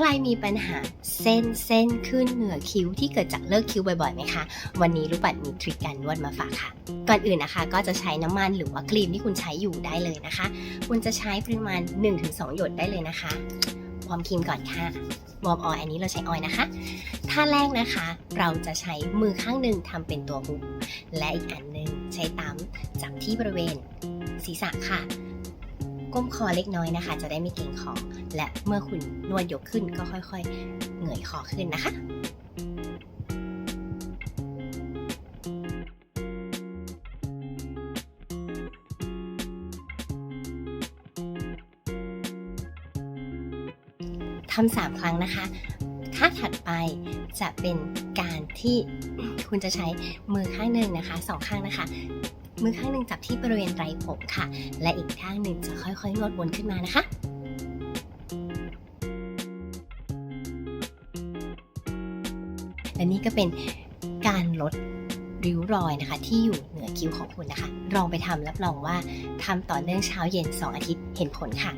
ใครมีปัญหาเส้นเส้นขึ้นเหนือคิ้วที่เกิดจากเลิกคิ้วบ่อยๆไหมคะ วันนี้ลูกปัดมีทริคการนวดมาฝากค่ะ ก่อนอื่นนะคะ ก็จะใช้น้ำมันหรือว่าครีมที่คุณใช้อยู่ได้เลยนะคะ คุณจะใช้ปริมาณ 1-2 หยดได้เลยนะคะวอร์มครีมก่อนค่ะวอร์มออยอันนี้เราใช้ออยนะคะ ท่าแรกนะคะ เราจะใช้มือข้างหนึ่งทำเป็นตัวฮุกและอีกอันหนึ่งใช้ตั้มจับที่บริเวณศีรษะค่ะ ก้มคอเล็กน้อยนะคะ จะได้ไม่เกร็งคอและเมื่อคุณนวดยกขึ้นก็ค่อยๆ เหงยคอขึ้นนะคะทำสามครั้งนะคะถ้าถัดไปจะเป็นการที่คุณจะใช้มือข้างหนึ่งนะคะสองข้างนะคะ มือข้างหนึ่งจับที่บริเวณไรผมค่ะ และอีกข้างหนึ่งจะค่อยๆนวดวนขึ้นมานะคะและนี่ก็เป็นการลดริ้วรอยนะคะ ที่อยู่เหนือคิ้วของคุณนะคะลองไปทำรับรองว่าทำต่อเนื่องเช้าเย็น 2 อาทิตย์เห็นผลค่ะ